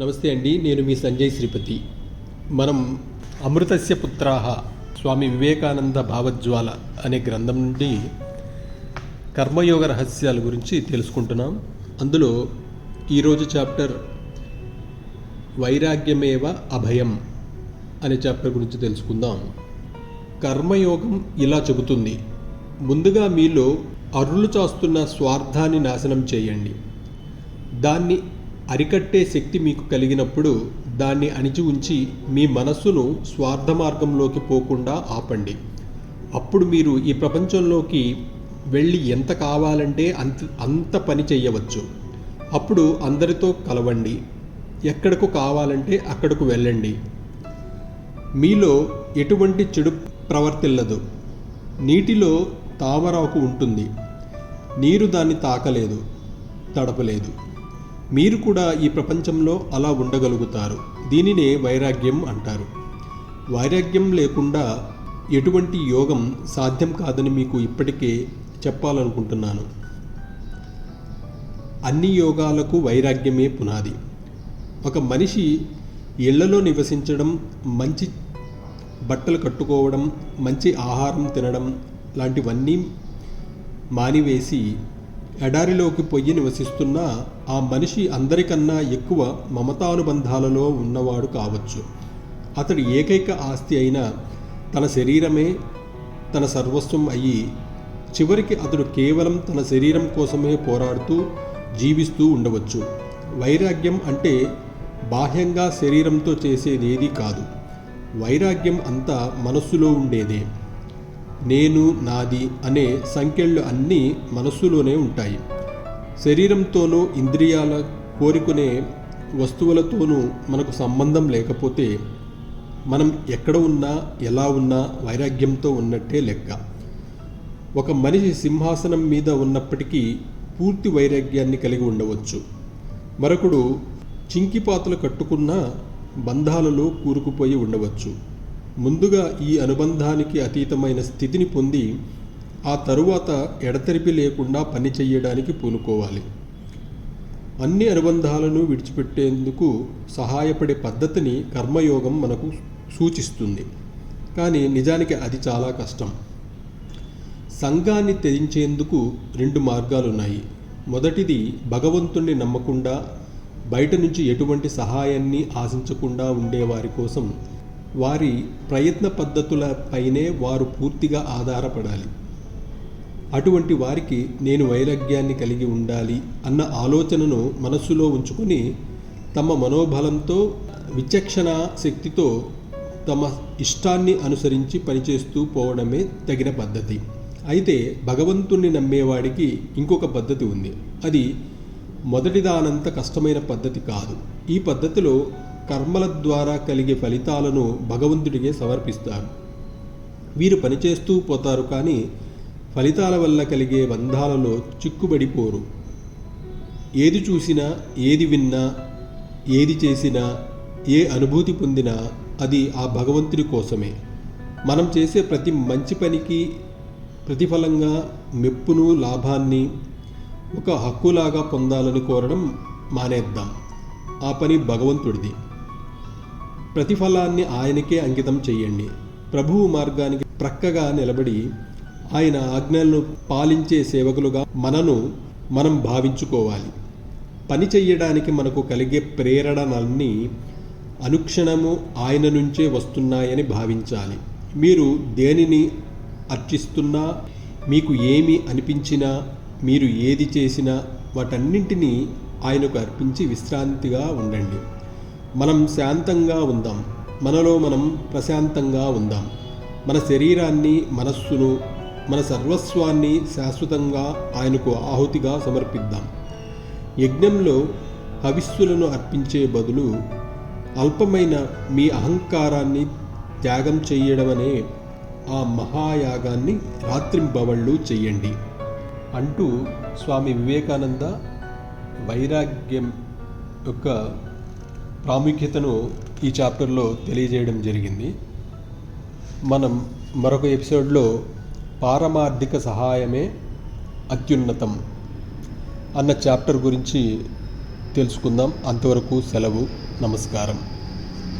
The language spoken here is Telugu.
నమస్తే అండి నేను మీ సంజయ్ శ్రీపతి. మనం అమృతస్య పుత్రాహ స్వామి వివేకానంద భావజ్వాల అనే గ్రంథం నుండి కర్మయోగ రహస్యాల గురించి తెలుసుకుంటున్నాం. అందులో ఈరోజు చాప్టర్ వైరాగ్యమేవ అభయం అనే చాప్టర్ గురించి తెలుసుకుందాం. కర్మయోగం ఇలా చెబుతుంది. ముందుగా మీలో అరులు చాస్తున్న స్వార్థాన్ని నాశనం చేయండి. దాన్ని అరికట్టే శక్తి మీకు కలిగినప్పుడు దాన్ని అణిచి ఉంచి మీ మనస్సును స్వార్థ మార్గంలోకి పోకుండా ఆపండి. అప్పుడు మీరు ఈ ప్రపంచంలోకి వెళ్ళి ఎంత కావాలంటే అంత అంత పని చేయవచ్చు. అప్పుడు అందరితో కలవండి. ఎక్కడకు కావాలంటే అక్కడకు వెళ్ళండి. మీలో ఎటువంటి చెడు ప్రవర్తిల్లదు నీటిలో తామరాకు ఉంటుంది. నీరు దాన్ని తాకలేదు తడపలేదు. మీరు కూడా ఈ ప్రపంచంలో అలా ఉండగలుగుతారు. దీనినే వైరాగ్యం అంటారు. వైరాగ్యం లేకుండా ఎటువంటి యోగం సాధ్యం కాదని మీకు ఇప్పటికే చెప్పాలనుకుంటున్నాను. అన్ని యోగాలకు వైరాగ్యమే పునాది. ఒక మనిషి ఇళ్ళలో నివసించడం మంచి బట్టలు కట్టుకోవడం మంచి ఆహారం తినడం లాంటివన్నీ మానివేసి ఎడారిలోకి పొయ్యి నివసిస్తున్న ఆ మనిషి అందరికన్నా ఎక్కువ మమతానుబంధాలలో ఉన్నవాడు కావచ్చు. అతడి ఏకైక ఆస్తి అయిన తన శరీరమే తన సర్వస్వం అయ్యి చివరికి అతడు కేవలం తన శరీరం కోసమే పోరాడుతూ జీవిస్తూ ఉండవచ్చు. వైరాగ్యం అంటే బాహ్యంగా శరీరంతో చేసేదేదీ కాదు. వైరాగ్యం అంతా మనస్సులో ఉండేదే. నేను నాది అనే సంఖ్యలు అన్నీ మనస్సులోనే ఉంటాయి. శరీరంతోనూ ఇంద్రియాల కోరుకునే వస్తువులతోనూ మనకు సంబంధం లేకపోతే మనం ఎక్కడ ఉన్నా ఎలా ఉన్నా వైరాగ్యంతో ఉన్నట్టే లెక్క. ఒక మనిషి సింహాసనం మీద ఉన్నప్పటికీ పూర్తి వైరాగ్యాన్ని కలిగి ఉండవచ్చు. మరొకడు చింకిపాతలు కట్టుకున్న బంధాలలో కూరుకుపోయి ఉండవచ్చు. ముందుగా ఈ అనుబంధానికి అతీతమైన స్థితిని పొంది ఆ తరువాత ఎడతెరిపి లేకుండా పని చేయడానికి పూనుకోవాలి. అన్ని అనుబంధాలను విడిచిపెట్టేందుకు సహాయపడే పద్ధతిని కర్మయోగం మనకు సూచిస్తుంది. కానీ నిజానికి అది చాలా కష్టం. సంఘాన్ని త్యజించేందుకు రెండు మార్గాలున్నాయి. మొదటిది భగవంతుణ్ణి నమ్మకుండా బయట నుంచి ఎటువంటి సహాయాన్ని ఆశించకుండా ఉండేవారి కోసం వారి ప్రయత్న పద్ధతులపైనే వారు పూర్తిగా ఆధారపడాలి. అటువంటి వారికి నేను వైరాగ్యాన్ని కలిగి ఉండాలి అన్న ఆలోచనను మనస్సులో ఉంచుకొని తమ మనోబలంతో విచక్షణ శక్తితో తమ ఇష్టాన్ని అనుసరించి పనిచేస్తూ పోవడమే తగిన పద్ధతి. అయితే భగవంతుణ్ణి నమ్మేవాడికి ఇంకొక పద్ధతి ఉంది. అది మొదటిదానంత కష్టమైన పద్ధతి కాదు. ఈ పద్ధతిలో కర్మల ద్వారా కలిగే ఫలితాలను భగవంతుడికే సమర్పిస్తారు. వీరు పనిచేస్తూ పోతారు కానీ ఫలితాల వల్ల కలిగే బంధాలలో చిక్కుబడిపోరు. ఏది చూసినా ఏది విన్నా ఏది చేసినా ఏ అనుభూతి పొందినా అది ఆ భగవంతుడి కోసమే. మనం చేసే ప్రతి మంచి పనికి ప్రతిఫలంగా మెప్పును లాభాన్ని ఒక హక్కులాగా పొందాలని కోరడం మానేద్దాం. ఆ పని భగవంతుడిది. ప్రతిఫలాన్ని ఆయనకే అంకితం చేయండి ప్రభువు మార్గానికి ప్రక్కగా నిలబడి ఆయన ఆజ్ఞలను పాలించే సేవకులుగా మనను మనం భావించుకోవాలి. పని చెయ్యడానికి మనకు కలిగే ప్రేరణలన్నీ అనుక్షణము ఆయన నుంచే వస్తున్నాయని భావించాలి. మీరు దేనిని అర్చిస్తున్నా మీకు ఏమి అనిపించినా మీరు ఏది చేసినా వాటన్నింటినీ ఆయనకు అర్పించి విశ్రాంతిగా ఉండండి. మనం శాంతంగా ఉందాం. మనలో మనం ప్రశాంతంగా ఉందాం. మన శరీరాన్ని మనస్సును మన సర్వస్వాన్ని శాశ్వతంగా ఆయనకు ఆహుతిగా సమర్పిద్దాం. యజ్ఞంలో హవిస్సులను అర్పించే బదులు అల్పమైన మీ అహంకారాన్ని త్యాగం చేయడమనే ఆ మహాయాగాన్ని రాత్రింబవళ్ళు చెయ్యండి. అంటూ స్వామి వివేకానంద వైరాగ్యం యొక్క ప్రాముఖ్యతను ఈ చాప్టర్లో తెలియజేయడం జరిగింది. మనం మరొక ఎపిసోడ్లో పారమార్థిక సహాయమే అత్యున్నతం అన్న చాప్టర్ గురించి తెలుసుకుందాం. అంతవరకు సెలవు నమస్కారం.